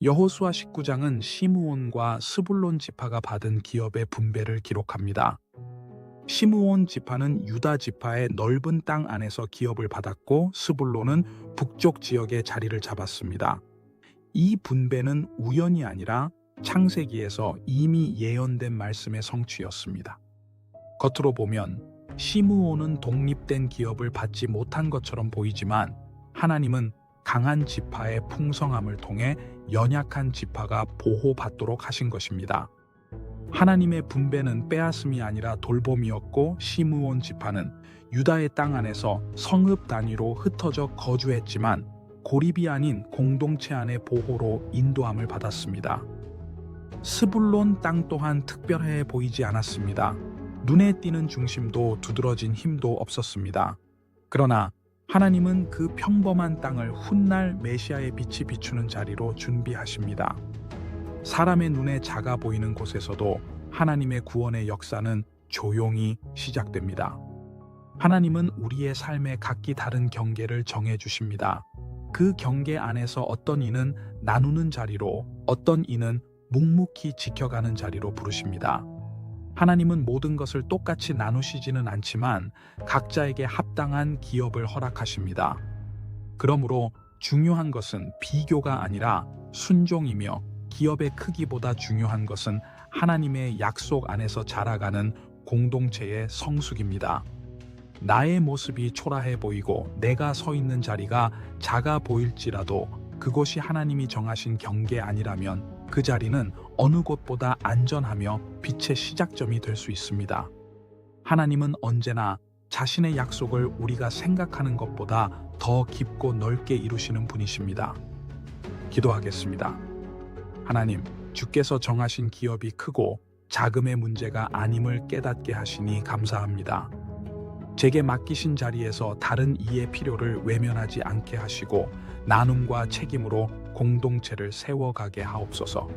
여호수아 19장은 시므온과 스불론 지파가 받은 기업의 분배를 기록합니다. 시므온 지파는 유다 지파의 넓은 땅 안에서 기업을 받았고 스불론은 북쪽 지역에 자리를 잡았습니다. 이 분배는 우연이 아니라 창세기에서 이미 예언된 말씀의 성취였습니다. 겉으로 보면 시므온은 독립된 기업을 받지 못한 것처럼 보이지만 하나님은 강한 지파의 풍성함을 통해 연약한 지파가 보호받도록 하신 것입니다. 하나님의 분배는 빼앗음이 아니라 돌봄이었고 시므온 지파는 유다의 땅 안에서 성읍 단위로 흩어져 거주했지만 고립이 아닌 공동체 안의 보호로 인도함을 받았습니다. 스불론 땅 또한 특별해 보이지 않았습니다. 눈에 띄는 중심도 두드러진 힘도 없었습니다. 그러나 하나님은 그 평범한 땅을 훗날 메시아의 빛이 비추는 자리로 준비하십니다. 사람의 눈에 작아 보이는 곳에서도 하나님의 구원의 역사는 조용히 시작됩니다. 하나님은 우리의 삶에 각기 다른 경계를 정해 주십니다. 그 경계 안에서 어떤 이는 나누는 자리로, 어떤 이는 묵묵히 지켜가는 자리로 부르십니다. 하나님은 모든 것을 똑같이 나누시지는 않지만 각자에게 합당한 기업을 허락하십니다. 그러므로 중요한 것은 비교가 아니라 순종이며 기업의 크기보다 중요한 것은 하나님의 약속 안에서 자라가는 공동체의 성숙입니다. 나의 모습이 초라해 보이고 내가 서 있는 자리가 작아 보일지라도 그곳이 하나님이 정하신 경계 아니라면 그 자리는 어느 곳보다 안전하며 빛의 시작점이 될 수 있습니다. 하나님은 언제나 자신의 약속을 우리가 생각하는 것보다 더 깊고 넓게 이루시는 분이십니다. 기도하겠습니다. 하나님, 주께서 정하신 기업이 크고 자금의 문제가 아님을 깨닫게 하시니 감사합니다. 제게 맡기신 자리에서 다른 이의 필요를 외면하지 않게 하시고 나눔과 책임으로 공동체를 세워가게 하옵소서.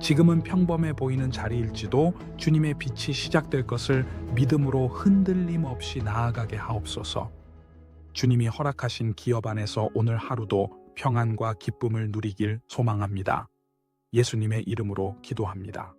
지금은 평범해 보이는 자리일지도 주님의 빛이 시작될 것을 믿음으로 흔들림 없이 나아가게 하옵소서. 주님이 허락하신 기업 안에서 오늘 하루도 평안과 기쁨을 누리길 소망합니다. 예수님의 이름으로 기도합니다.